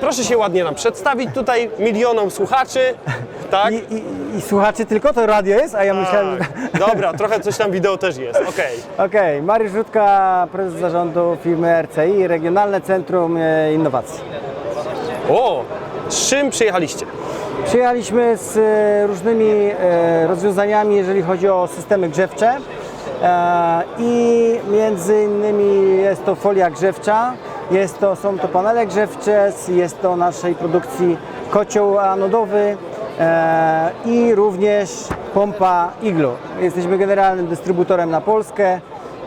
Proszę się ładnie nam przedstawić tutaj milionom słuchaczy, tak? I, i, I słuchacie tylko to radio jest, a ja myślałem... tak. Dobra, trochę coś tam wideo też jest, okej. Okej, Mariusz Rutka, prezes zarządu firmy RCI, Regionalne Centrum e, Innowacji. O, z czym przyjechaliście? Przyjechaliśmy z e, różnymi e, rozwiązaniami, jeżeli chodzi o systemy grzewcze e, i między innymi jest to folia grzewcza, jest to, są to panele grzewcze, jest to naszej produkcji kocioł anodowy e, i również pompa Iglu. Jesteśmy generalnym dystrybutorem na Polskę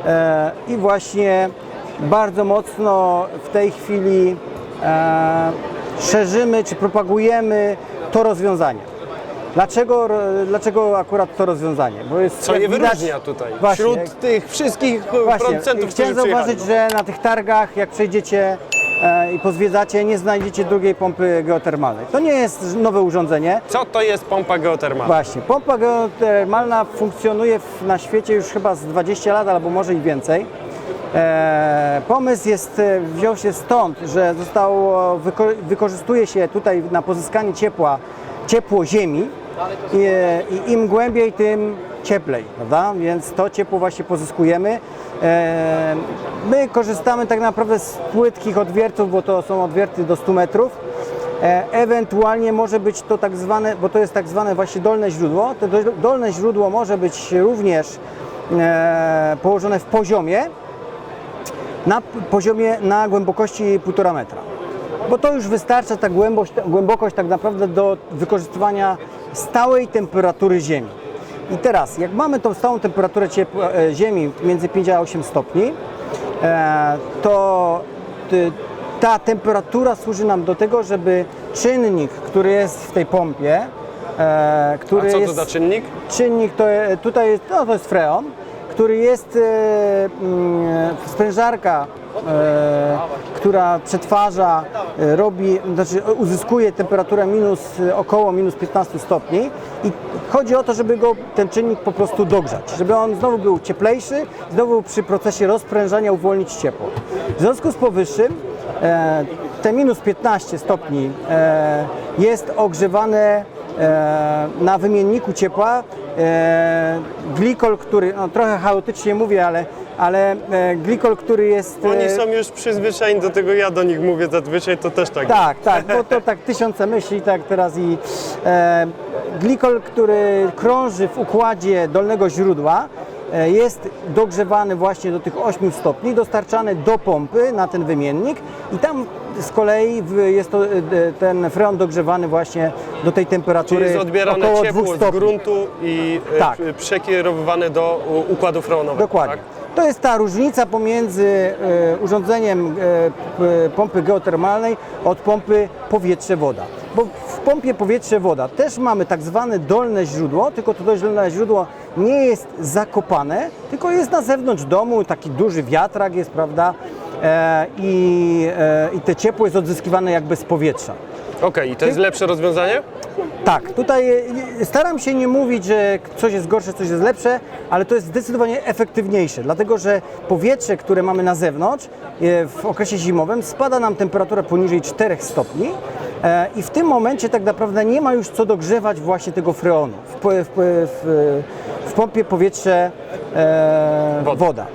e, i właśnie bardzo mocno w tej chwili e, szerzymy czy propagujemy to rozwiązanie. Dlaczego, dlaczego akurat to rozwiązanie? Bo jest, Co je widać- wyróżnia tutaj? Właśnie, Wśród tych wszystkich Właśnie, producentów, chciałem zauważyć, że na tych targach, jak przejdziecie e, i pozwiedzacie, nie znajdziecie drugiej pompy geotermalnej. To nie jest nowe urządzenie. Co to jest pompa geotermalna? Właśnie, pompa geotermalna funkcjonuje w, na świecie już chyba z 20 lat, albo może i więcej. E, pomysł jest, e, wziął się stąd, że zostało, wyko, wykorzystuje się tutaj na pozyskanie ciepła, ciepło ziemi i, im głębiej, tym cieplej, prawda? Więc to ciepło właśnie pozyskujemy. E, my korzystamy tak naprawdę z płytkich odwiertów, bo to są odwierty do 100 metrów. E, Ewentualnie może być to tak zwane, bo to jest tak zwane właśnie dolne źródło. To do- dolne źródło może być również e, położone w poziomie, na poziomie na głębokości 1,5 metra. Bo to już wystarcza ta głębokość, głębokość tak naprawdę do wykorzystywania stałej temperatury Ziemi. I teraz, jak mamy tą stałą temperaturę ciepła, e, Ziemi między 5 a 8 stopni, e, to ty, ta temperatura służy nam do tego, żeby czynnik, który jest w tej pompie, e, A który co to jest za czynnik? czynnik to e, tutaj jest, no to jest freon, który jest e, mm, sprężarka, e, która przetwarza, e, robi, znaczy e, uzyskuje temperaturę minus, e, około minus 15 stopni i chodzi o to, żeby go ten czynnik po prostu dogrzać, żeby on znowu był cieplejszy, znowu przy procesie rozprężania uwolnić ciepło. W związku z powyższym e, te minus 15 stopni e, jest ogrzewane e, na wymienniku ciepła e, glikol, który, no trochę chaotycznie mówię, ale, ale e, glikol, który jest... e, Oni są już przyzwyczajeni do tego, ja do nich mówię zazwyczaj, to też tak. Tak, tak, bo to tak tysiące myśli, tak teraz i e, glikol, który krąży w układzie dolnego źródła, e, jest dogrzewany właśnie do tych 8 stopni, dostarczany do pompy na ten wymiennik i tam z kolei jest to, e, ten freon dogrzewany właśnie do tej temperatury Czyli jest odbierane około 2 ciepło z stopni. gruntu i e, Tak. przekierowywane do układu freonowego. Dokładnie. Tak? To jest ta różnica pomiędzy e, urządzeniem e, pompy geotermalnej od pompy powietrze-woda. Bo w pompie powietrze-woda też mamy tak zwane dolne źródło, tylko to dolne źródło nie jest zakopane, tylko jest na zewnątrz domu, taki duży wiatrak jest, prawda? E, i, I te ciepło jest odzyskiwane jakby z powietrza. Okej, i to jest lepsze rozwiązanie? Tak, tutaj staram się nie mówić, że coś jest gorsze, coś jest lepsze, ale to jest zdecydowanie efektywniejsze, dlatego że powietrze, które mamy na zewnątrz e, w okresie zimowym spada nam temperatura poniżej 4 stopni e, i w tym momencie tak naprawdę nie ma już co dogrzewać właśnie tego freonu. W, w, w, w pompie powietrze e, Woda.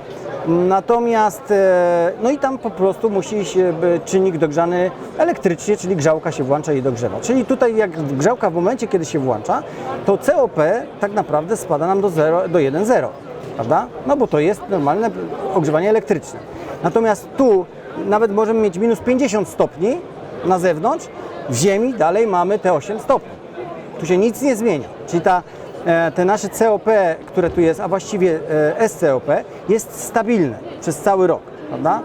Natomiast, e, no i tam po prostu musi się czynnik dogrzany elektrycznie, czyli grzałka się włącza i dogrzewa. Czyli tutaj jak grzałka w momencie, kiedy się włącza, to COP tak naprawdę spada nam do, 0, do 1,0, prawda? No bo to jest normalne ogrzewanie elektryczne. Natomiast tu nawet możemy mieć minus 50 stopni na zewnątrz, w ziemi dalej mamy te 8 stopni. Tu się nic nie zmienia. Czyli ta, te nasze COP, które tu jest, a właściwie e, SCOP, jest stabilne przez cały rok, prawda?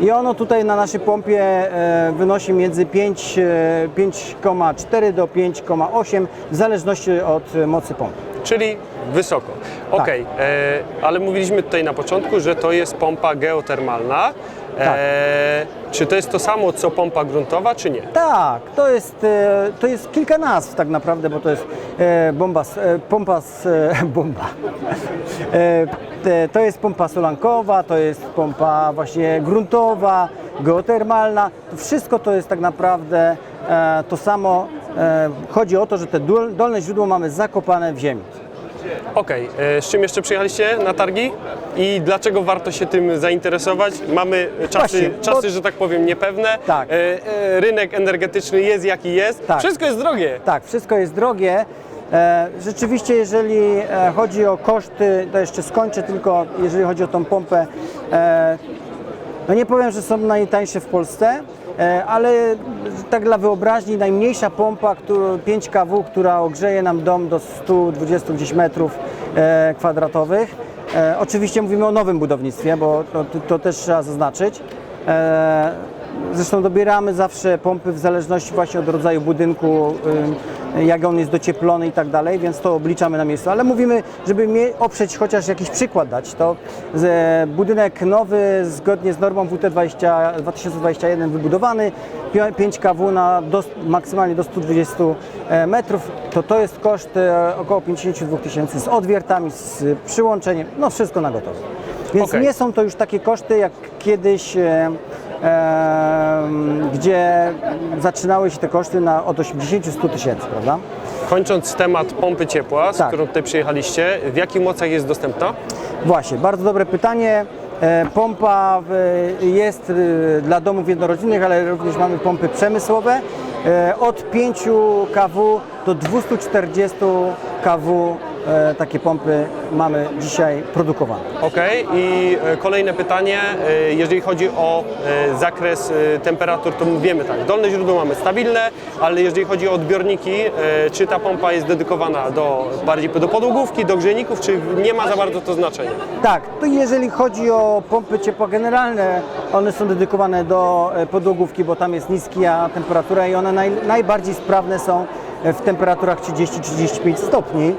I ono tutaj na naszej pompie e, wynosi między 5, e, 5,4 do 5,8 w zależności od e, mocy pompy. Czyli wysoko. Tak. Okej, e, ale mówiliśmy tutaj na początku, że to jest pompa geotermalna. Tak. E, czy to jest to samo co pompa gruntowa, czy nie? Tak, to jest, e, to jest kilka nazw tak naprawdę, bo to jest e, bomba, s- e, pompa, s- e, bomba. E, te- To jest pompa solankowa, to jest pompa właśnie gruntowa, geotermalna. To wszystko to jest tak naprawdę e, to samo. E, chodzi o to, że te dol- dolne źródło mamy zakopane w ziemi. Okej, e, z czym jeszcze przyjechaliście na targi i dlaczego warto się tym zainteresować? Mamy czasy, Właśnie, bo- czasy że tak powiem, niepewne. Tak. E, e, rynek energetyczny jest jaki jest. Tak. Wszystko jest drogie. Tak, wszystko jest drogie. Rzeczywiście, jeżeli chodzi o koszty, to jeszcze skończę tylko, jeżeli chodzi o tą pompę, no nie powiem, że są najtańsze w Polsce, ale tak dla wyobraźni, najmniejsza pompa, którą- 5 kW, która ogrzeje nam dom do 120 gdzieś metrów e, kwadratowych. E, Oczywiście mówimy o nowym budownictwie, bo to, to też trzeba zaznaczyć. Zresztą dobieramy zawsze pompy w zależności właśnie od rodzaju budynku, jak on jest docieplony i tak dalej, więc to obliczamy na miejscu. Ale mówimy, żeby oprzeć chociaż jakiś przykład dać, to budynek nowy, zgodnie z normą WT20 2021 wybudowany, pi- 5 kW na do, maksymalnie do 120 e, metrów, to to jest koszt e, około 52 tysięcy z odwiertami, z przyłączeniem, no wszystko na gotowe. Więc Okej. nie są to już takie koszty jak kiedyś, e, gdzie zaczynały się te koszty na, od 80-100 tysięcy, prawda? Kończąc temat pompy ciepła, z Tak. którą tutaj przyjechaliście, w jakich mocach jest dostępna? Właśnie, bardzo dobre pytanie. E, Pompa w- jest e, dla domów jednorodzinnych, ale również mamy pompy przemysłowe. E, Od 5 kW do 240 kW takie pompy mamy dzisiaj produkowane. Ok, i e, kolejne pytanie, e, jeżeli chodzi o e, zakres e, temperatur, to wiemy tak, dolne źródło mamy stabilne, ale jeżeli chodzi o odbiorniki, e, czy ta pompa jest dedykowana do bardziej do podłogówki, do grzejników, czy nie ma za bardzo to znaczenia? Tak, to jeżeli chodzi o pompy ciepła generalne, one są dedykowane do e, podłogówki, bo tam jest niska temperatura i one naj, najbardziej sprawne są e, w temperaturach 30-35 stopni.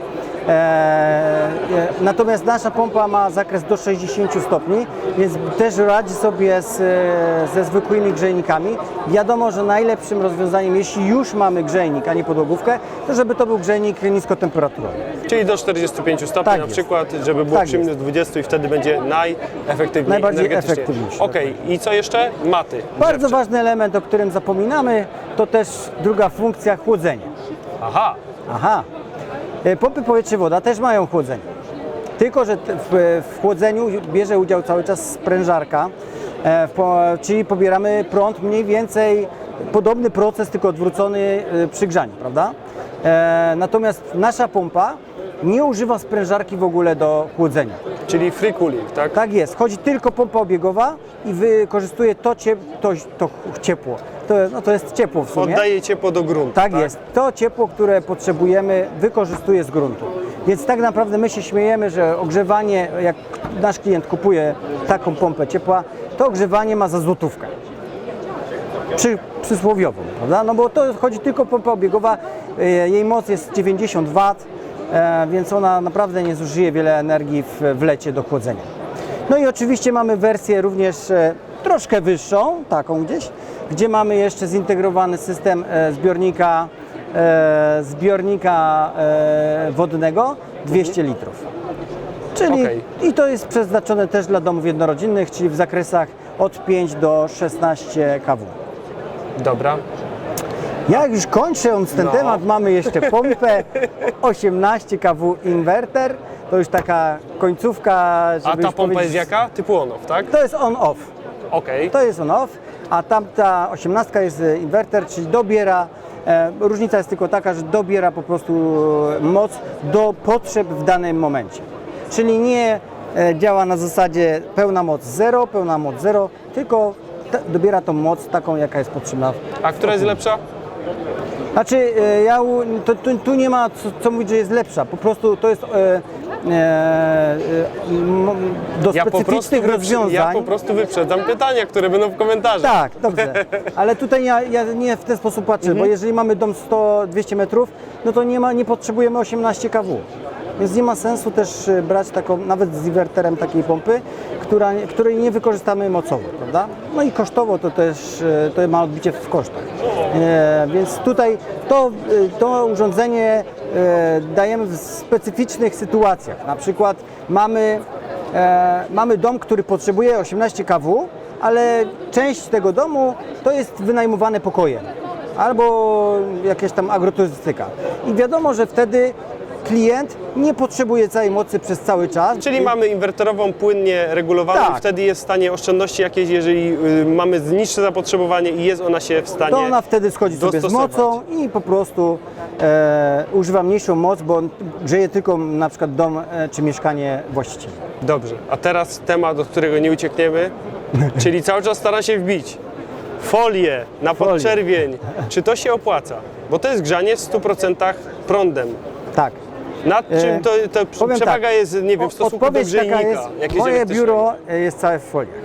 E, e, natomiast nasza pompa ma zakres do 60 stopni, więc też radzi sobie z, e, ze zwykłymi grzejnikami. Wiadomo, że najlepszym rozwiązaniem, jeśli już mamy grzejnik, a nie podłogówkę, to żeby to był grzejnik niskotemperaturowy. Czyli do 45 stopni Tak na jest. przykład, żeby było Tak przy minus 20 i wtedy będzie najefektywniej Najbardziej efektywniejszy, Okej, i co jeszcze? Maty. Bardzo grzewcze. ważny element, o którym zapominamy, to też druga funkcja chłodzenie. Aha, Aha. E, Pompy powietrze-woda też mają chłodzenie. Tylko, że w, w chłodzeniu bierze udział cały czas sprężarka, e, czyli pobieramy prąd mniej więcej podobny proces, tylko odwrócony e, przy grzaniu, prawda? Natomiast nasza pompa nie używa sprężarki w ogóle do chłodzenia. czyli free cooling, tak? Tak jest, chodzi tylko pompa obiegowa i wykorzystuje to, cie, to, to ciepło. To, no to jest ciepło w sumie. Oddaje ciepło do gruntu. Tak jest. To ciepło, które potrzebujemy, wykorzystuje z gruntu. Więc tak naprawdę my się śmiejemy, że ogrzewanie, jak nasz klient kupuje taką pompę ciepła, to ogrzewanie ma za złotówkę. Przy, przysłowiową, prawda? No bo to chodzi tylko o pompę obiegowa, e, jej moc jest 90 W, e, więc ona naprawdę nie zużyje wiele energii w, w lecie do chłodzenia. No i oczywiście mamy wersję również e, troszkę wyższą, taką gdzieś, gdzie mamy jeszcze zintegrowany system e, zbiornika, e, zbiornika e, wodnego 200 litrów. Czyli Okej. i to jest przeznaczone też dla domów jednorodzinnych, czyli w zakresach od 5 do 16 kW. Dobra. Jak już kończąc ten No. temat, mamy jeszcze pompę 18 kW inwerter. To już taka końcówka, żeby A ta pompa jest jaka? Typu on-off, tak? To jest on-off. Okej. To jest on-off, a tamta 18 jest e, inwerter, czyli dobiera. E, różnica jest tylko taka, że dobiera po prostu e, moc do potrzeb w danym momencie. Czyli nie działa na zasadzie pełna moc 0, pełna moc 0, tylko dobiera tą moc taką, jaka jest potrzebna. A która jest lepsza? Znaczy, ja, to, tu, tu nie ma co, co mówić, że jest lepsza. Po prostu to jest do Ja po, prostu specyficznych rozwiązań. ja po prostu wyprzedzam pytania, które będą w komentarzach. Tak, dobrze. Ale tutaj ja, ja nie w ten sposób patrzę, Mhm. bo jeżeli mamy dom 100-200 metrów, no to nie, ma, nie potrzebujemy 18 kW. Więc nie ma sensu też e, brać taką, nawet z inwerterem takiej pompy, która, której nie wykorzystamy mocowo, prawda? No i kosztowo to też e, to ma odbicie w kosztach. E, więc tutaj to, e, to urządzenie e, dajemy w specyficznych sytuacjach. Na przykład mamy, e, mamy dom, który potrzebuje 18 kW, ale część tego domu to jest wynajmowane pokoje albo jakieś tam agroturystyka. I wiadomo, że wtedy klient nie potrzebuje całej mocy przez cały czas. Czyli mamy inwerterową płynnie regulowaną, Tak. wtedy jest w stanie oszczędności jakieś, jeżeli y, mamy niższe zapotrzebowanie i jest ona się w stanie to ona wtedy schodzi sobie z dostosować. mocą i po prostu e, używa mniejszą moc, bo grzeje tylko na przykład dom e, czy mieszkanie właściciela. Dobrze, a teraz temat, od którego nie uciekniemy, czyli cały czas stara się wbić folię na podczerwień. Czy to się opłaca? Bo to jest grzanie w 100% prądem. Tak. Nad E, czym to, to powiem przewaga tak, jest, nie wiem, w stosunku do grzejnika? jest, Moje biuro e, jest całe w foliach.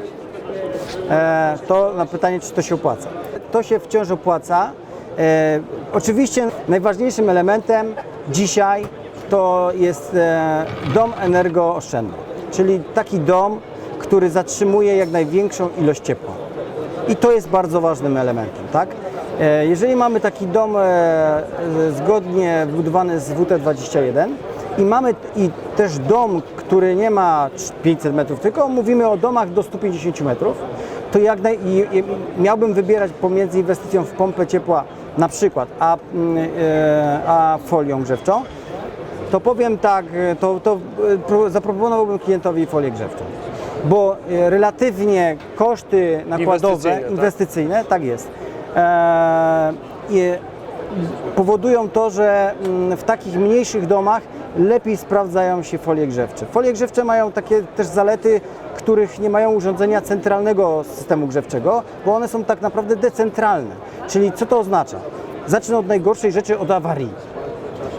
E, to na pytanie, czy to się opłaca. To się wciąż opłaca. E, oczywiście najważniejszym elementem dzisiaj to jest e, dom energooszczędny, czyli taki dom, który zatrzymuje jak największą ilość ciepła. I to jest bardzo ważnym elementem, tak? E, Jeżeli mamy taki dom e, zgodnie wybudowany z WT21 i mamy i też dom, który nie ma 500 metrów, tylko mówimy o domach do 150 metrów, to jak naj, miałbym wybierać pomiędzy inwestycją w pompę ciepła na przykład, a, mm, e, a folią grzewczą, to powiem tak, to, to pro- zaproponowałbym klientowi folię grzewczą. Bo relatywnie koszty nakładowe, Inwestycyjne, tak. inwestycyjne, tak, jest, e, i powodują to, że mm, w takich mniejszych domach lepiej sprawdzają się folie grzewcze. Folie grzewcze mają takie też zalety, których nie mają urządzenia centralnego systemu grzewczego, bo one są tak naprawdę decentralne. Czyli co to oznacza? Zacznę od najgorszej rzeczy, od awarii.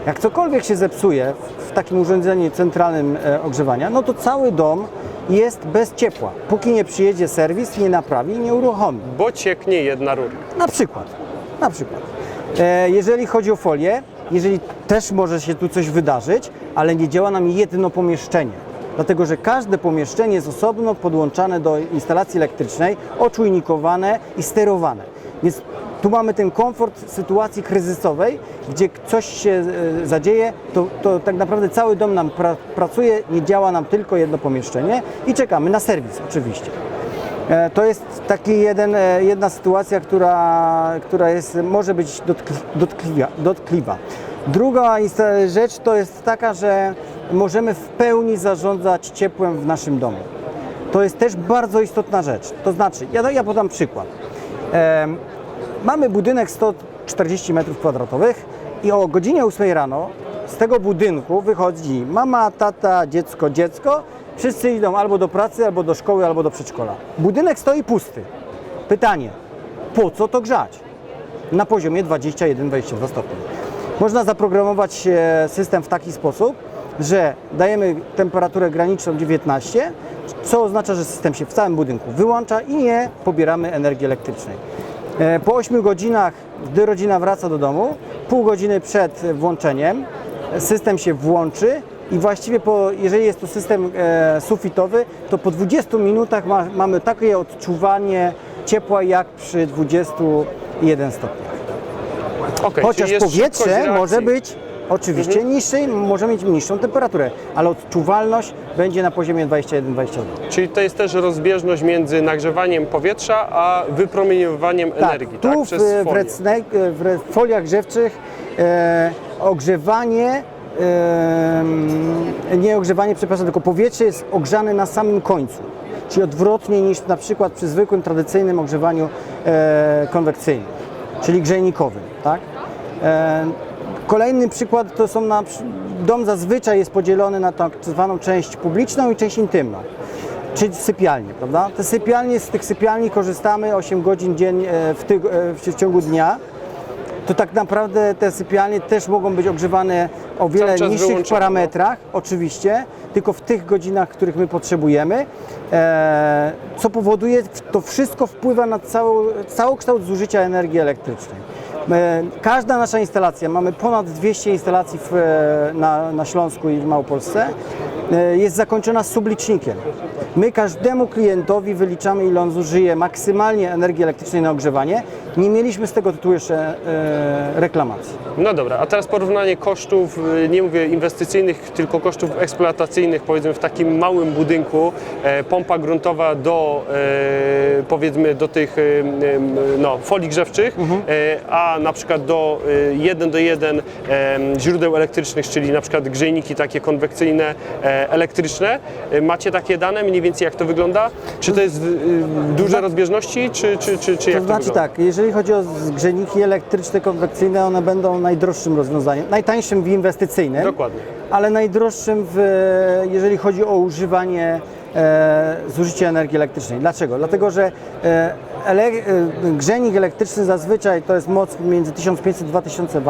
Jak cokolwiek się zepsuje w- w takim urządzeniu centralnym e, ogrzewania, no to cały dom jest bez ciepła, póki nie przyjedzie serwis, nie naprawi, nie uruchomi. Bo cieknie jedna rura. Na przykład. Na przykład. E, jeżeli chodzi o folię, jeżeli też może się tu coś wydarzyć, ale nie działa nam jedno pomieszczenie. Dlatego, że każde pomieszczenie jest osobno podłączane do instalacji elektrycznej, oczujnikowane i sterowane. Więc tu mamy ten komfort sytuacji kryzysowej, gdzie coś się e, zadzieje, to, to tak naprawdę cały dom nam pra, pracuje, nie działa nam tylko jedno pomieszczenie i czekamy na serwis oczywiście. E, To jest taki jeden, e, jedna sytuacja, która, która jest, może być dotkli, dotkliwa, dotkliwa. Druga rzecz to jest taka, że możemy w pełni zarządzać ciepłem w naszym domu. To jest też bardzo istotna rzecz. To znaczy, ja, ja podam przykład. Mamy budynek 140 m2 i o godzinie 8 rano z tego budynku wychodzi mama, tata, dziecko, dziecko. Wszyscy idą albo do pracy, albo do szkoły, albo do przedszkola. Budynek stoi pusty. Pytanie, po co to grzać? Na poziomie 21-22 stopni. Można zaprogramować e, system w taki sposób, że dajemy temperaturę graniczną 19, co oznacza, że system się w całym budynku wyłącza i nie pobieramy energii elektrycznej. E, Po 8 godzinach, gdy rodzina wraca do domu, pół godziny przed włączeniem, system się włączy i właściwie, po, jeżeli jest to system e, sufitowy, to po 20 minutach ma, mamy takie odczuwanie ciepła jak przy 21 stopniach. Okay, Chociaż powietrze może być oczywiście Mhm. niższe i może mieć niższą temperaturę, ale odczuwalność będzie na poziomie 21-22. Czyli to jest też rozbieżność między nagrzewaniem powietrza, a wypromieniowaniem energii, tu tak? w, Przez w, folię. w re- foliach grzewczych e, ogrzewanie, e, nie ogrzewanie, przepraszam, tylko powietrze jest ogrzane na samym końcu. Czyli odwrotnie niż na przykład przy zwykłym, tradycyjnym ogrzewaniu e, konwekcyjnym, czyli grzejnikowym. Tak? E, kolejny przykład to są na, dom zazwyczaj jest podzielony na tak zwaną część publiczną i część intymną czyli sypialnie, prawda? Te sypialnie, z tych sypialni korzystamy 8 godzin e, w, tyg- e, w, ciągu dnia. To tak naprawdę te sypialnie też mogą być ogrzewane o wiele Cały niższych wyłączone, parametrach, oczywiście, tylko w tych godzinach, których my potrzebujemy, e, co powoduje, to wszystko wpływa na cały, całokształt zużycia energii elektrycznej. E, Każda nasza instalacja, mamy ponad 200 instalacji w, e, na, na Śląsku i w Małopolsce, e, jest zakończona sublicznikiem. My każdemu klientowi wyliczamy, ile on zużyje maksymalnie energii elektrycznej na ogrzewanie. Nie mieliśmy z tego tytułu jeszcze e, reklamacji. No dobra, a teraz porównanie kosztów, y, nie mówię inwestycyjnych, tylko kosztów eksploatacyjnych, powiedzmy w takim małym budynku, e, pompa gruntowa do, e, powiedzmy do tych e, m, no, folii grzewczych, e, a na przykład do e, 1 do 1 e, źródeł elektrycznych, czyli na przykład grzejniki takie konwekcyjne, e, elektryczne. E, Macie takie dane mniej więcej jak to wygląda? Czy to jest y, duże rozbieżności, czy, czy, czy, czy jak To to znaczy wygląda? tak, jeżeli chodzi o zgrzejniki elektryczne, konwekcyjne, one będą najdroższym rozwiązaniem, najtańszym w inwestycyjnym, Dokładnie. ale najdroższym, w, jeżeli chodzi o używanie, e, zużycie energii elektrycznej. Dlaczego? Dlatego, że e, ele, e, grzejnik elektryczny zazwyczaj to jest moc między 1500-2000 W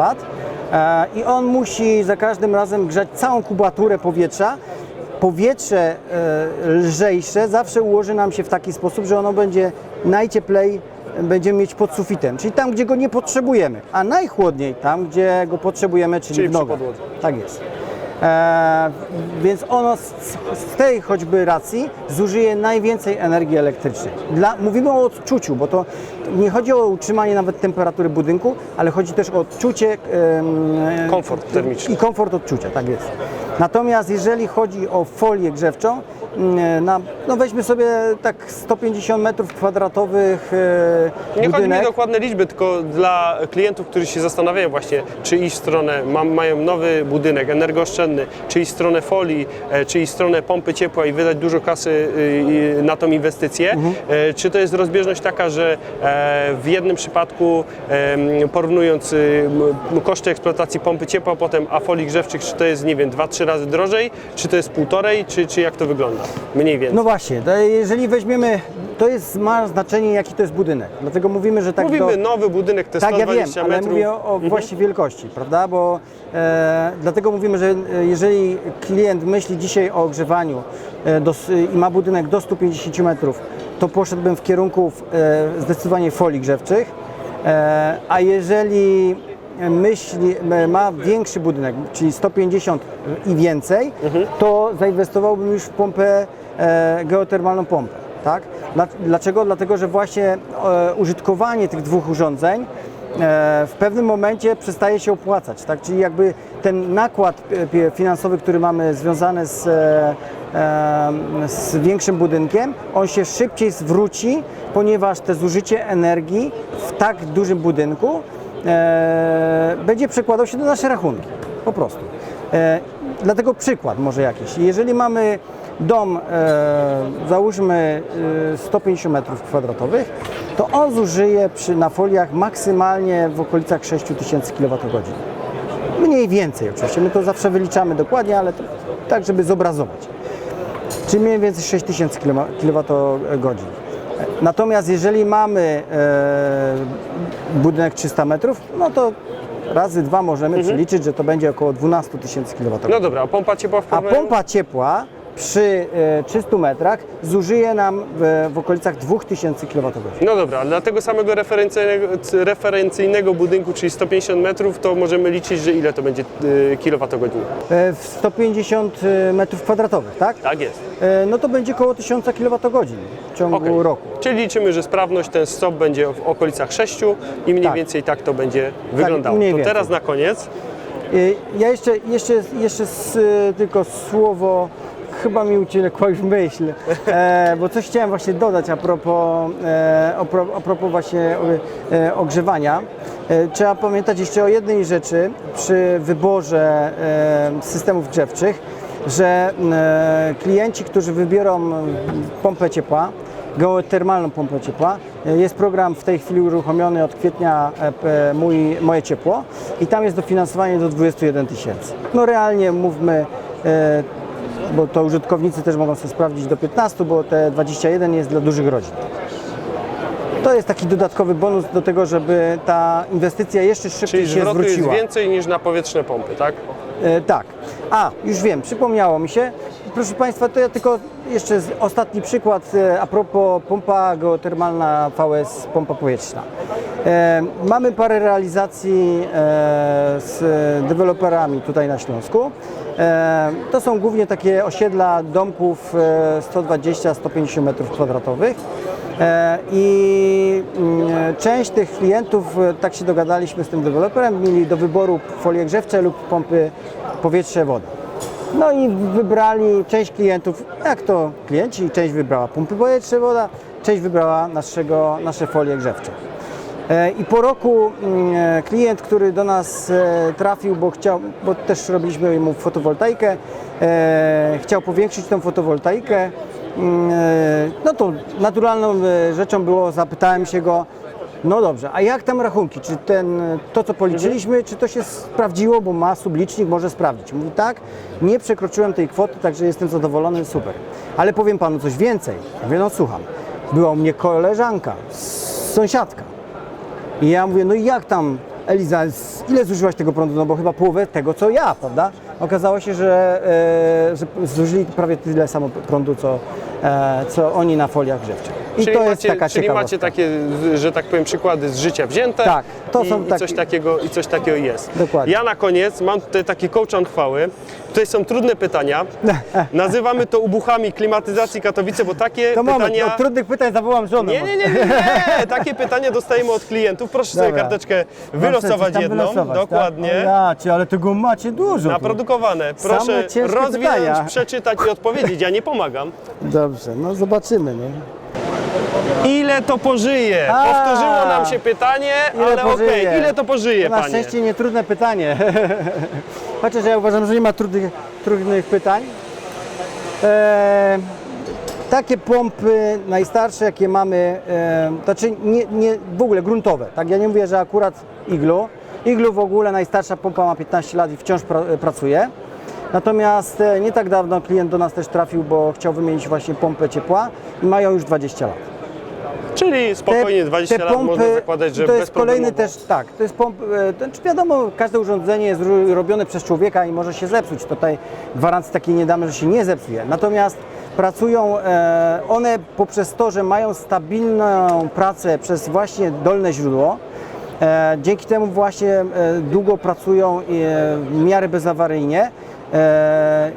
e, i on musi za każdym razem grzać całą kubaturę powietrza. Powietrze e, lżejsze zawsze ułoży nam się w taki sposób, że ono będzie najcieplej będziemy mieć pod sufitem, czyli tam, gdzie go nie potrzebujemy, a najchłodniej tam, gdzie go potrzebujemy, czyli, Czyli w nogach. Tak jest. E, więc ono z, z tej choćby racji zużyje najwięcej energii elektrycznej. Dla, mówimy o odczuciu, bo to nie chodzi o utrzymanie nawet temperatury budynku, ale chodzi też o odczucie. Komfort termiczny. I komfort odczucia, tak jest. Natomiast jeżeli chodzi o folię grzewczą, na, no weźmy sobie tak 150 metrów kwadratowych e, Nie chodzi mi budynek. o dokładne liczby, tylko dla klientów, którzy się zastanawiają właśnie, czy iść w stronę, mam, mają nowy budynek energooszczędny, czy iść w stronę folii, e, czy iść w stronę pompy ciepła i wydać dużo kasy y, y, na tą inwestycję. Mhm. E, Czy to jest rozbieżność taka, że e, w jednym przypadku em, porównując y, m, koszty eksploatacji pompy ciepła potem, a folii grzewczych, czy to jest, nie wiem, 2-3 razy drożej, czy to jest półtorej, czy, czy jak to wygląda? Mniej więcej. No właśnie, to jeżeli weźmiemy, to jest, ma znaczenie jaki to jest budynek. Dlatego mówimy, że tak Mówimy do, nowy budynek, te Tak, ja wiem, 120 ale metrów. mówię o, o właści wielkości, prawda? Bo e, dlatego mówimy, że e, jeżeli klient myśli dzisiaj o ogrzewaniu e, do, s- i ma budynek do 150 metrów, to poszedłbym w kierunku e, zdecydowanie folii grzewczych. E, a jeżeli myśli, ma większy budynek, czyli 150 i więcej, to zainwestowałbym już w pompę, e, geotermalną pompę. Tak? Dla- Dlaczego? Dlatego, że właśnie e, użytkowanie tych dwóch urządzeń e, w pewnym momencie przestaje się opłacać. Tak? Czyli jakby ten nakład e, finansowy, który mamy związany z, e, z większym budynkiem, on się szybciej zwróci, ponieważ te zużycie energii w tak dużym budynku będzie przekładał się na nasze rachunki. Po prostu. E, dlatego przykład może jakiś. Jeżeli mamy dom, e, załóżmy e, 150 metrów kwadratowych, to on zużyje przy, na foliach maksymalnie w okolicach 6000 kWh. Mniej więcej oczywiście, my to zawsze wyliczamy dokładnie, ale to, tak, żeby zobrazować. Czyli mniej więcej 6000 kWh. Natomiast jeżeli mamy e, budynek 300 metrów, no to razy dwa możemy przeliczyć, że to będzie około 12 tysięcy kWh. No dobra, a pompa ciepła w A porównaniu- pompa ciepła przy e, 300 metrach zużyje nam w, w okolicach 2000 kWh. No dobra, ale dla tego samego referencyjnego, referencyjnego budynku, czyli 150 metrów, to możemy liczyć, że ile to będzie. E, w 150 metrów kwadratowych, tak? Tak jest. E, no to będzie około 1000 kWh w ciągu Okej. roku. Czyli liczymy, że sprawność, ten stop będzie w okolicach 6 i mniej Tak. więcej tak to będzie wyglądało. mniej to teraz na koniec, Ja jeszcze, jeszcze, jeszcze y, tylko słowo, chyba mi uciekła już myśl, e, bo coś chciałem właśnie dodać a propos, e, a pro- a propos właśnie e, ogrzewania. E, trzeba pamiętać jeszcze o jednej rzeczy przy wyborze e, systemów grzewczych, że e, klienci, którzy wybiorą pompę ciepła, geotermalną pompę ciepła. Jest program w tej chwili uruchomiony od kwietnia e, p- mój, Moje Ciepło i tam jest dofinansowanie do 21 tysięcy. No realnie mówmy, e, bo to użytkownicy też mogą sobie sprawdzić do 15, bo te 21 jest dla dużych rodzin. To jest taki dodatkowy bonus do tego, żeby ta inwestycja jeszcze szybciej czyli się zwrotu jest zwróciła. więcej niż na powietrzne pompy, tak? E, tak. A, już wiem, przypomniało mi się. proszę Państwa, to ja tylko jeszcze z, ostatni przykład e, a propos pompa geotermalna VS, pompa powietrzna. E, mamy parę realizacji e, z deweloperami tutaj na Śląsku. E, to są głównie takie osiedla domków e, 120-150 m2. E, I mm, część tych klientów, e, tak się dogadaliśmy z tym deweloperem, mieli do wyboru folie grzewcze lub pompy powietrze-woda. No i wybrali część klientów, jak to klienci, część wybrała pompy powietrze-woda, część wybrała naszego, nasze folie grzewcze. E, I po roku mm, e, klient, który do nas e, trafił, bo chciał, bo też robiliśmy mu fotowoltaikę, chciał powiększyć tą fotowoltaikę, mm, no to naturalną rzeczą było, zapytałem się go, no dobrze, a jak tam rachunki? Czy ten, to co policzyliśmy, czy to się sprawdziło, bo ma sublicznik, może sprawdzić? Mówi tak, nie przekroczyłem tej kwoty, także jestem zadowolony, super. Ale powiem panu coś więcej. Mówię, no słucham. Była u mnie koleżanka, sąsiadka. I ja mówię, no jak tam, Eliza, ile zużyłaś tego prądu? No bo chyba połowę tego, co ja, prawda? Okazało się, że, e, że zużyli prawie tyle samo prądu, co, e, co oni na foliach grzewczych. I czyli to jest macie, taka czyli macie takie, że tak powiem, przykłady z życia wzięte Tak, to i, są i, takie- coś takiego, i coś takiego jest. Dokładnie. Ja na koniec mam tutaj taki kołczan chwały. Tutaj są trudne pytania. Nazywamy to ubuchami klimatyzacji Katowice, bo takie To pytania... od trudnych pytań zawołam żonę. Nie, nie, nie, nie, nie. Takie pytania dostajemy od klientów. Proszę sobie Dobra. karteczkę Mam wylosować jedną. wylosować, Dokładnie. Tak? Ja cię, ale tego macie dużo. Naprodukowane. Proszę rozwinąć, pytania. przeczytać i odpowiedzieć. Ja nie pomagam. Dobrze, no zobaczymy. No. Ile to pożyje? A. Powtórzyło nam się pytanie, Ile ale okej, pożyje? ile to pożyje, To na panie? szczęście nie trudne pytanie. Chociaż ja uważam, że nie ma trudnych, trudnych pytań. E, takie pompy najstarsze, jakie mamy, e, znaczy nie, nie, w ogóle gruntowe. Tak, ja nie mówię, że akurat iglu. Iglu w ogóle najstarsza pompa ma 15 lat i wciąż pra, pracuje. Natomiast e, nie tak dawno klient do nas też trafił, bo chciał wymienić właśnie pompę ciepła i mają już 20 lat. Czyli spokojnie 20 lat można zakładać, że to jest kolejny też, tak, to jest pomp, e, to, czy wiadomo, każde urządzenie jest ro- robione przez człowieka i może się zepsuć. Tutaj gwarancji takiej nie damy, że się nie zepsuje. Natomiast pracują e, one poprzez to, że mają stabilną pracę przez właśnie dolne źródło. Dzięki temu właśnie długo pracują w miarę bezawaryjnie. E,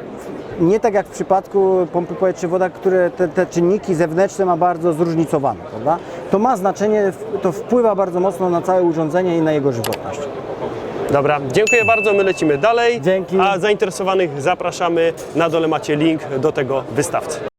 nie tak jak w przypadku pompy powietrze-woda, które te, te czynniki zewnętrzne ma bardzo zróżnicowane, prawda? To ma znaczenie, to wpływa bardzo mocno na całe urządzenie i na jego żywotność. Dobra, dziękuję bardzo, my lecimy dalej. Dzięki. A zainteresowanych zapraszamy. Na dole macie link do tego wystawcy.